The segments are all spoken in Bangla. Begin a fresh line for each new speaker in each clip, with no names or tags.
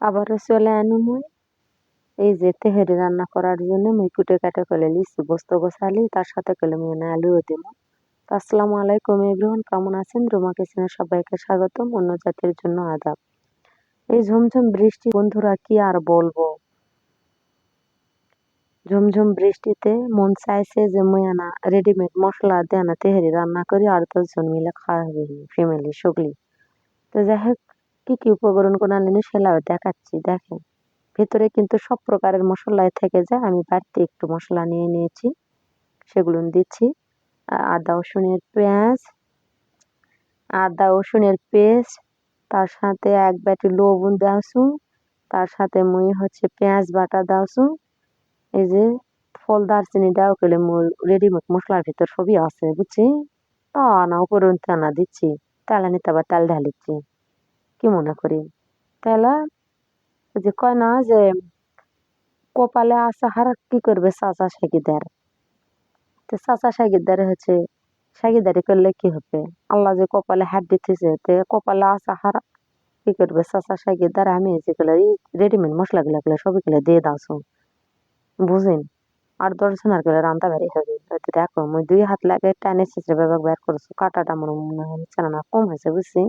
আবারও চলে আনু মুই। এই যে তেহেরি রান্না করার জন্য মুই কুটে কাটে করে লিছি বস্ত গোছালি তার সাথে কলে মুই না আলুও দিব। আসসালামু আলাইকুম এভরিওয়ান, কেমন আছেন? রুমা কিচেনে সবাইকে স্বাগতম, অন্য জাতির জন্য আদাব। এই ঝুমঝুম বৃষ্টি, বন্ধুরা, কি আর বলব? ঝুমঝুম বৃষ্টিতে মন চাইছে যে মুই আনা রেডিমেড মশলা দিয়ে আনা তেহেরি রান্না করি, আর দশজন মিলে খাওয়া হবে ফ্যামিলি সগলি তো যাই হোক কি কি উপকরণ করে আনলেন সেলাও দেখাচ্ছি, দেখেন। ভেতরে কিন্তু সব প্রকারের মশলাই থেকে যায়, আমি বাড়তি একটু মশলা নিয়ে নিয়েছি, সেগুলো দিচ্ছি। আদা, রসুনের পেঁয়াজ, আদা, রসুনের পেস্ট, তার সাথে এক বাটি লবণ দাওসু তার সাথে মুই হচ্ছে পেঁয়াজ বাটা দাওসু এই যে ফল দারচিনি দাও কেলে রেডিমেড মশলার ভিতর সবই আছে বুঝছি তা না উপরে না দিচ্ছি, তেলা নিতে আবার তেল ঢালিচ্ছি। কি মনে করি? তাহলে যে কয় না যে কপালে আসা হার কি করবে চাচা সাকিদার তো চাচা সাকিদারে হচ্ছে সাকিদারি করলে কি হবে? আল্লাহ যে কপালে হাত দিতেছে, তে কপালে আসা হার কি করবে চাচা সাকিদার আমি যেগুলো রেডিমেড মশলাগুলো গুলো সবগুলো দিয়ে দাওছো। বুঝেন? আর দর্শন আর গেলে রান্না বাড়ি হবে। দেখো, মুই দুই হাত লাগে টানে ছিঁচড়ে ব্যাপার বের করছ, কাটাটা মনে হচ্ছে না কম হয়েছে বুঝছি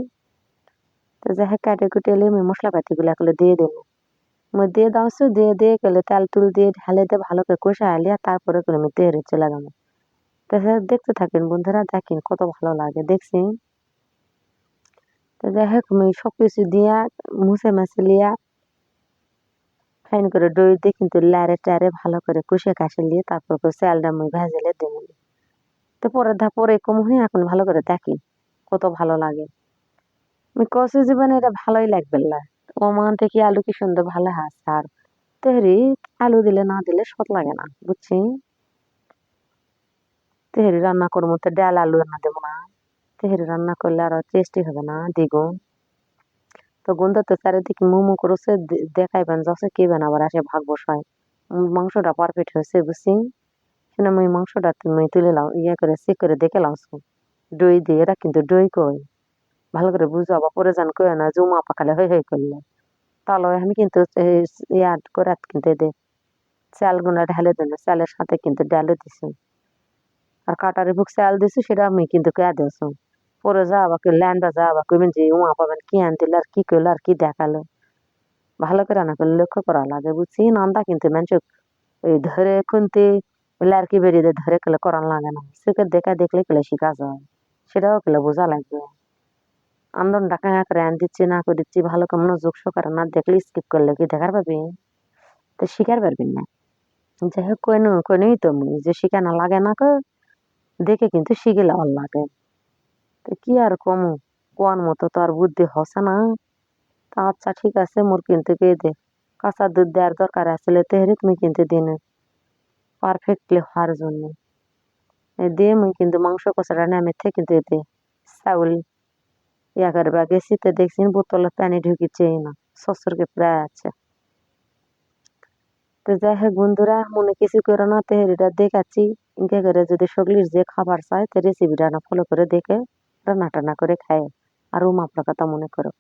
তো যাই হোক কাটে কুটে এলে আমি মশলা পাতিগুলো এগুলো দিয়ে দেবো। মই দিয়ে দাওছো, দিয়ে দিয়ে গেলে তেল তুল দিয়ে ঢালে দিয়ে ভালো করে কষা আলিয়া তারপরে করে আমি তেরে চলে যাব তো দেখতে থাকেন বন্ধুরা, দেখেন কত ভালো লাগে দেখছি তো যাই হোক আমি সব কিছু দিয়া, মুছে মাছে লিয়া, ফাইন করে দই দিয়ে কিন্তু লারে টারে ভালো করে কষে কাশে নিয়ে তারপর চালটা মুই ভেজেলে দেবো। তো পরের ধা পরে কম এখন ভালো করে দেখি কত ভালো লাগে। কষে জীবনে এটা ভালোই লাগবে না। ওমান থেকে আলু কি সুন্দর ভালো হাস আর তেহরি, আলু দিলে না দিলে সত লাগে না, বুঝছি? তেহরি রান্না করব তো ডাল, আলু রান্না দেবো না। তেহরি রান্না করলে আরও টেস্টি হবে না, দ্বিগুণ। তো গন্ধ তো চারিদিকে মোমো করেছে দেখাইবেন যছে কে আবার আসে ভাগ বসায়। মাংসটা পারফেক্ট হয়েছে, বুঝছি? শুনে আমি মাংসটা তুমি তুলে লাও ইয়ে করে সে করে দেখে লাও দই দিয়ে এরা কিন্তু দই কই। ভালো করে বুঝো, আবার পরে যান কই না জুমা পাকালে হয়ে হয়ে করলে। তাহলে আমি কিন্তু ইয়াদ করে কিন্তু দে। চাল গুনা ঢালে দেন, চালের সাথে কিন্তু ডালে দিছি। আর কাটারে বুক চাল দিছি, সেটা আমি কিন্তু কে দিয়েছি পরে যা আবার ল্যান্ডা যা আবার কইবেন যে উমা পাবেন, কি আনতিল, আর কি করল আর কি দেখাল। ভালো করে না করলে লক্ষ্য করা লাগে, বুঝছি? নান্দা কিন্তু মানুষ ওই ধরে খুনতে লারকি বেরিয়ে ধরে কেলে করান লাগে না। সেকে দেখা দেখলে কেলে শিখা যায়। সেটাও কেলে বোঝা লাগবে। আন্দোলন ডাকা করে আন দিচ্ছি ভালো করে মনোযোগ সহকারে না দেখলে স্কিপ করলে কি দেখার পাবি? তো শিকার পারবেন না। যাই হোক কই কইনই তো মুই যে শিখা না লাগে না দেখে কিন্তু শিখে লাল লাগে। তো কি আর কম, কোয়ার মতো তো আর বুদ্ধি হসে না। তা আচ্ছা ঠিক আছে, মোর কিনতে কে দে, কাঁচা দুধ দেওয়ার দরকার আসলে তেহরে তুমি কিনতে দিন পারফেক্টলি হওয়ার জন্য। দিয়ে মুই কিন্তু মাংস কষাটা নামে থেকে কিন্তু এতে চাউল। ইয়া করবা গেছি তো দেখছি বোতলে পানি ঢুকিছে না শ্বশুরকে প্রায় আছে। তো যাই হোক বন্ধুরা, মনে কিছু করে না, তেহরিটা দেখাচ্ছি। ইনকে করে যদি সগলির যে খাবার চায়, তো রেসিপিটা না ফলো করে দেখে রান্না টান্না করে খায়। আর ও মাপড়া কথা মনে করো।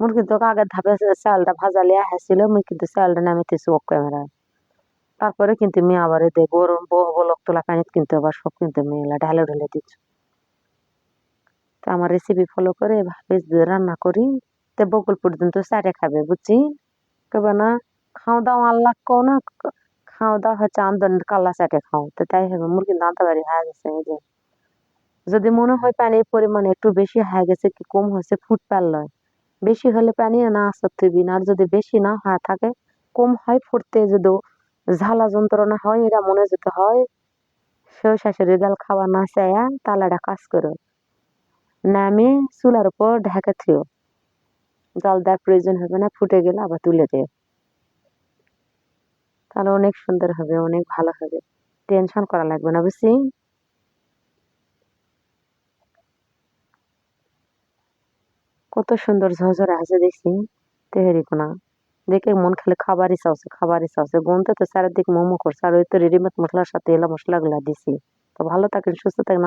মোর কিন্তু আগের ধাপে চালটা ভাজালে আসছিল মুই কিন্তু চালটা নামিতেছি ও ক্যামেরায়। তারপরে কিন্তু মেয়ে আবার এতে গরম বলক তোলা পানিত কিন্তু আবার সব কিন্তু মেয়েলা ঢালে ঢালে দিচ্ছ। তো আমার রেসিপি ফলো করে এভাবে রান্না করি, তো বকুল পর্যন্ত চাটে খাবে বুঝছি কেবে না, খাওয়া দাওয়া আল্লাহ কো না, খাওয়া দাওয়া হচ্ছে আমদান কাল্লা চাটে খাও তো তাই হবে, মুরগি আনতে পারি, হয়ে গেছে এই যে। যদি মনে হয় পানির পরিমাণ একটু বেশি হয়ে গেছে কি কম হয়েছে, ফুট পারলয়। বেশি হলে পানি না আসতে থইবি আর যদি বেশি না হয়ে থাকে, কম হয় ফুটতে, যদি ঝালা যন্ত্রণা হয়, এরা মনে যেতে হয় সেও শাশুড়ি গাল খাওয়া না চাইয়া তালাটা কাজ করো। নামে চুলার উপর ঢাকা থিও। জল দেওয়ার প্রয়োজন হবে না, ফুটে গেলে আবার তুলে দেয় তাহলে অনেক সুন্দর হবে, অনেক ভালো হবে। টেনশন করা লাগবে না, বুঝছি? কত সুন্দর ঝরঝরে আছে দেখছি, তেহেরি কোনা। দেখে মন খালি খাবারই চাওছে খাবারই চাওছে। গুনতে তো চারিদিক মোমো করছে, আর ওই তো রেডিমেড মশলার সাথে এলা মশলাগুলা দিছি। তো ভালো থাকেন, সুস্থ থাকেন